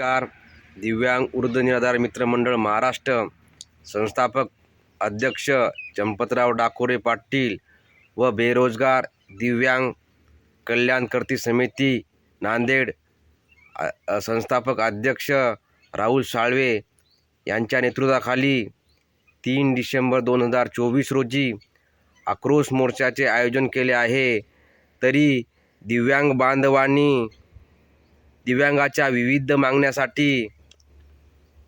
नमस्कार. दिव्यांग वृद्ध निराधार मित्रमंडळ महाराष्ट्र. संस्थापक अध्यक्ष चंपतराव डाकोरे पाटील व बेरोजगार दिव्यांग कल्याणकर्ती समिती नांदेड संस्थापक अध्यक्ष राहुल साळवे यांच्या नेतृत्वाखाली तीन डिसेंबर दोन हजार चोवीस रोजी आक्रोश मोर्चाचे आयोजन केले आहे. तरी दिव्यांग बांधवांनी दिव्यांगाच्या विविध मागण्यासाठी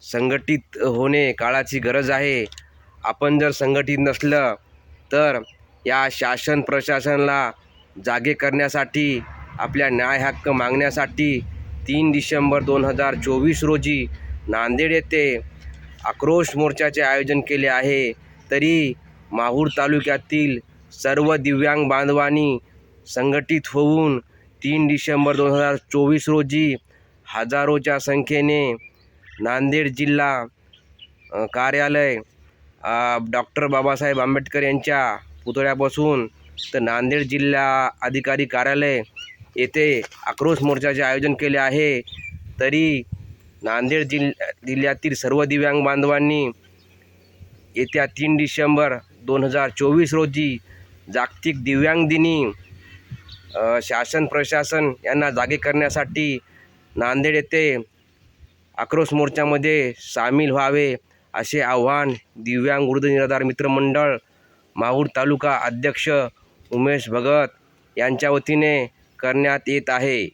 संघटित होणे काळाची गरज आहे. आपण जर संघटित नसलं तर या शासन प्रशासनाला जागे करण्यासाठी आपल्या न्याय हक्क मागण्यासाठी तीन डिसेंबर दोन हजार चोवीस रोजी नांदेड येथे आक्रोश मोर्चाचे आयोजन केले आहे. तरी माहूर तालुक्यातील सर्व दिव्यांग बांधवांनी संघटित होऊन तीन डिसेंबर दोन हजार चोवीस रोजी हजारोच्या संख्येने नांदेड जिल्हा कार्यालय डॉक्टर बाबासाहेब आंबेडकर यांच्या पुतळ्यापासून तर नांदेड जिल्हा अधिकारी कार्यालय येथे आक्रोश मोर्चाचे आयोजन केले आहे. तरी नांदेड जिल जिल्ह्यातील सर्व दिव्यांग बांधवांनी येत्या तीन डिसेंबर दोन हजार चोवीस रोजी जागतिक दिव्यांग दिनी शासन प्रशासन यांना जागे करण्यासाठी नांदेड येथे आक्रोश मोर्चामध्ये सामील व्हावे असे आव्हान दिव्यांग वृद्ध निराधार मित्रमंडळ माहूर तालुका अध्यक्ष उमेश भगत यांच्या वतीने करण्यात येत आहे.